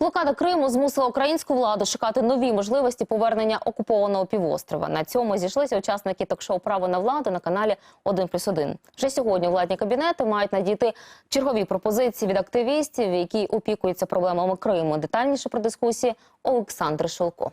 Блокада Криму змусила українську владу шукати нові можливості повернення окупованого півострова. На цьому зійшлися учасники ток-шоу Право на владу на каналі 1+,1. Вже сьогодні владні кабінети мають надійти чергові пропозиції від активістів, які опікуються проблемами Криму. Детальніше про дискусії Олександр Шилко.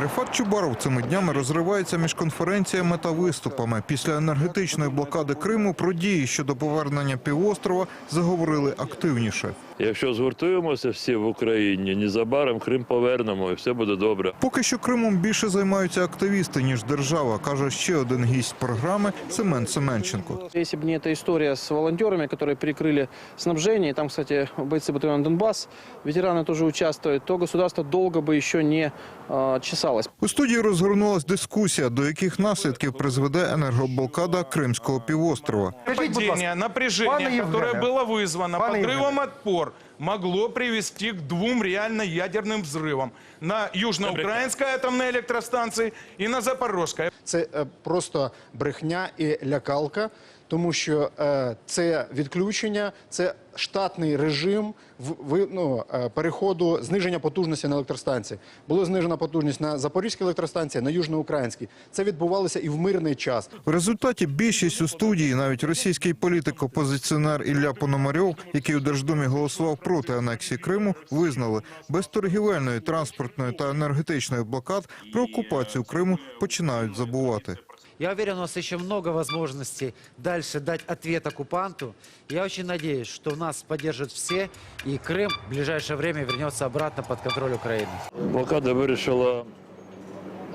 Рефат Чубаров цими днями розривається між конференціями та виступами. Після енергетичної блокади Криму про дії щодо повернення півострова заговорили активніше. Якщо згуртуємося всі в Україні, незабаром Крим повернемо і все буде добре. Поки що Кримом більше займаються активісти, ніж держава, каже ще один гість програми Семен Семенченко. Если бы не эта история с волонтерами, которые перекрыли снабжение, и там, кстати, бойцы батальона «Донбасс», ветераны тоже участвуют, то государство долго бы еще не э, чесалось. У студії розгорнулась дискусія, до яких наслідків призведе енергоблокада Кримського півострова. Падение напряжения, Пане которое Евгене, было вызвано пане подрывом отпор, могло привести к двум реально ядерным взрывам на южноукраинской атомной электростанции и на Запорожской. Це е, просто брехня і лякалка, тому що е, це відключення, це штатний режим в, ви- ну, е, переходу зниження потужності на електростанції. Було знижена потужність на Запорізькій електростанції, на Южноукраїнській. Це відбувалося і в мирний час. В результаті більшість у студії, навіть російський політик-опозиціонер Ілля Пономарьов, який у Держдумі голосував проти анексії Криму, визнали, без торгівельної, транспортної та енергетичної блокад про окупацію Криму починають забувати. Я уверен, у нас еще много возможностей дальше дать ответ оккупанту. Я очень надеюсь, что нас поддержат все, и Крым в ближайшее время вернется обратно под контроль Украины. Блокада вирішила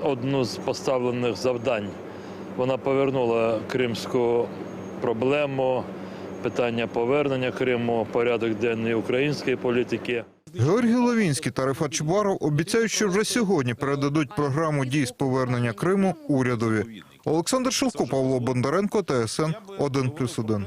одну з поставлених завдань. Вона повернула кримську проблему, питання повернення Криму, порядок денний української політики. Георгій Лавінський та Рифат Чубаров обіцяють, що вже сьогодні передадуть програму дій з повернення Криму урядові. Олександр Шилко, Павло Бондаренко, ТСН 1+,1.